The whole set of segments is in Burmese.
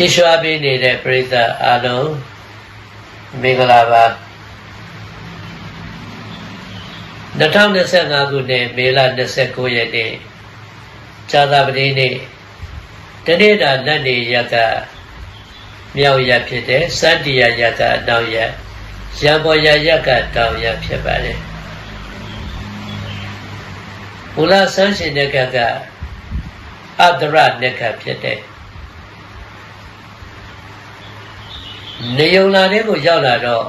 ကြည်ရွှာပေးနေတဲ့ပရိသတ်အားလုံးမင်္ဂလာပါ2025ခုနှစ်မေလ29ရက်နေ့ဇာတာပတိနေ့တနေ့တာလက်နေရက်ကမြောက်ရက်ဖြစ်တဲ့စန္တိယရက်ကနောက်ရက်ရံပေါ်ရရက်ကတောင်ရက်ဖြစ်ပါတယ်မူလဆန်းရှင်တဲ့ကကအတ္တရနဲ့ကဖြစ်တဲ့ နေုံလာတဲ့ကိုရောက်လာတော့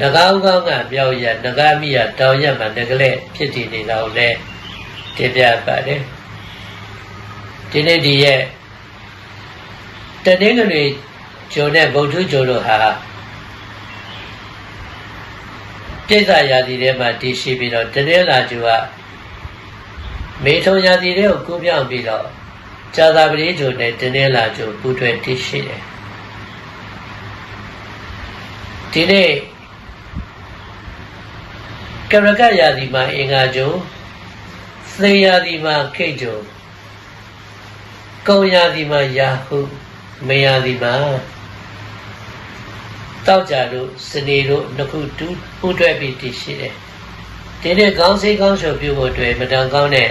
ငကောင်းကောင်းကမြောက်ရငကားမိရတောင်ရမှာငကလေးဖြစ်တည်နေတာကိုလည်းတင်ပြပါတယ်ဒီနေ့ဒီရဲ့တနင်္ဂနွေဂျုံနဲ့ဗုဒ္ဓဂျုံတို့ဟာပြိဿရာသီထဲမှာတည်ရှိပြီးတော့တနင်္လာဂျုကမေထုံရာသီတွေကိုကူးပြောင်းပြီးတော့ဇာတာပတိဂျုံနဲ့တနင်္လာဂျုံပူးတွဲတည်ရှိတယ် ဒီနေ့ကရကရာသီမှာအင်္ဂါဂျုံသေရာသီမှာခိတ်ဂျုံကုံရာသီမှာယာဟုမေရာသီမှာတောက်ကြတို့စနေတို့နှစ်ခုတူပူးတွဲပြီးတည်ရှိတယ်ဒီနေ့ကောင်းစိတ်ကောင်းရှုပ်ပြုဖို့အတွက်မတန်ကောင်းတဲ့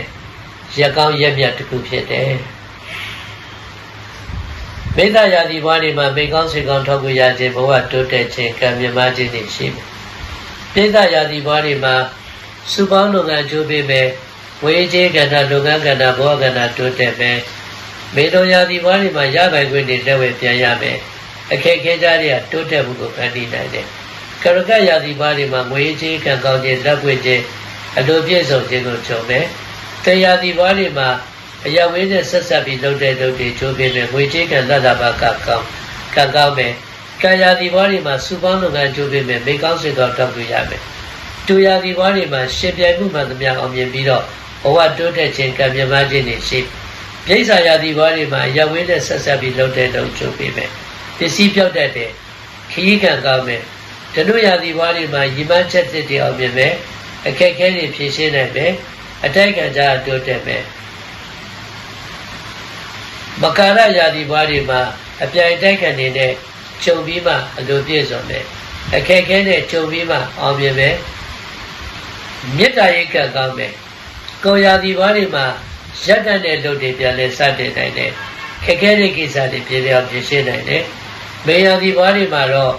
ရက်ကောင်းရက်မြတ်တစ်ခုဖြစ်တယ် မိသားရာသီဘွားတွေမှာမိကောင်းစိတ်ကောင်းထောက်ကူရခြင်းဘဝတိုးတက်ခြင်းကံမြမခြင်းတွေရှိမယ်ပြိဿရာသီဘွားတွေမှာစုပေါင်းလုပ်ငန်းကြိုးပေးမယ်ဝေကြီးကဏ္ဍလုပ်ငန်းကဏ္ဍဘဝကဏ္ဍတိုးတက်မယ်မေတော်ရာသီဘွားတွေမှာရပိုင်ခွင့်တွေလက်ဝဲပြန်ရမယ်အခက်ခဲကြတဲ့တိုးတက်မှုကိုဖန်တီးနိုင်တယ်ကရကရာသီဘွားတွေမှာငွေကြီးကံကောင်းခြင်းလက်ွင့်ခြင်းအလိုပြည့်စုံခြင်းကိုကြုံမယ်တရားသီဘွားတွေမှာ အယဝေးနဲ့ဆက်ဆက်ပြီးလုပ်တဲ့လုပ်တွေချိုးပေးမယ်ငွေကြီးကံသတ္တဘာကကောင်းကံကောင်းမယ်ကံရာသီဘွားတွေမှာစုပေါင်းလုပ်ငန်းချိုးပေးမယ်မိကောင်းစေတော်တောက်ပြရမယ်တူရာသီဘွားတွေမှာရှင်ပြိုင်မှုမှသမျှအောင်မြင်ပြီးတော့ဘဝတိုးတက်ခြင်းကံမြမခြင်းတွေရှိပြိဿာရာသီဘွားတွေမှာအယဝေးနဲ့ဆက်ဆက်ပြီးလုပ်တဲ့လုပ်ချိုးပေးမယ်ပစ္စည်းပြောက်တတ်တဲ့ခရီးကံကောင်းမယ်ဓနုရာသီဘွားတွေမှာရည်မှန်းချက်တွေအောင်မြင်မယ်အခက်အခဲတွေဖြေရှင်းနိုင်မယ်အတိုက်ခံကြတိုးတက်မယ် မကာရယာဒီဘွားတွေမှာအပြိုင်တိုက်ခံနေတဲ့ခြုံပြီးမှအလိုပြည့်စုံတယ်အခက်ခဲနဲ့ခြုံပြီးမှအောင်မြင်မယ်မေတ္တာရိတ်ကကောင်းမယ်ကိုယာဒီဘွားတွေမှာရက်တတ်တဲ့လုပ်တွေပြန်လဲစတင်နိုင်တယ်ခက်ခဲတဲ့ကိစ္စတွေပြေလျောက်ပြည့်ရှင်းနိုင်တယ်မေယာဒီဘွားတွေမှာတော့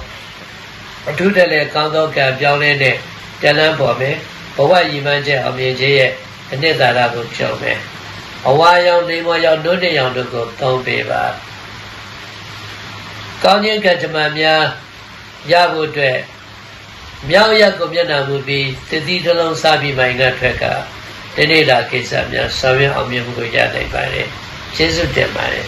အထူးတလည်းကောင်းသောကံပြောင်းလဲတဲ့တလန်းပေါ်မယ်ဘဝရည်မှန်းချက်အောင်မြင်ခြင်းရဲ့အနှစ်သာရကိုဖြုံမယ် အဝါရောင်နေမောရောင်နှုတ်တရောင်တို့ကိုသုံးပေးပါကောင်းခြင်းကံကြမ္မာများရဖို့အတွက်မြောက်ရက်ကိုမျက်နှာမူပြီးတတိတလုံးစားပြီးမိုင်ကထွက်ကဒီနေ့လာကိစ္စများဆောင်ရွက်အောင်မြင်မှုကိုရနိုင်ပါတယ်ကျေးဇူးတင်ပါတယ်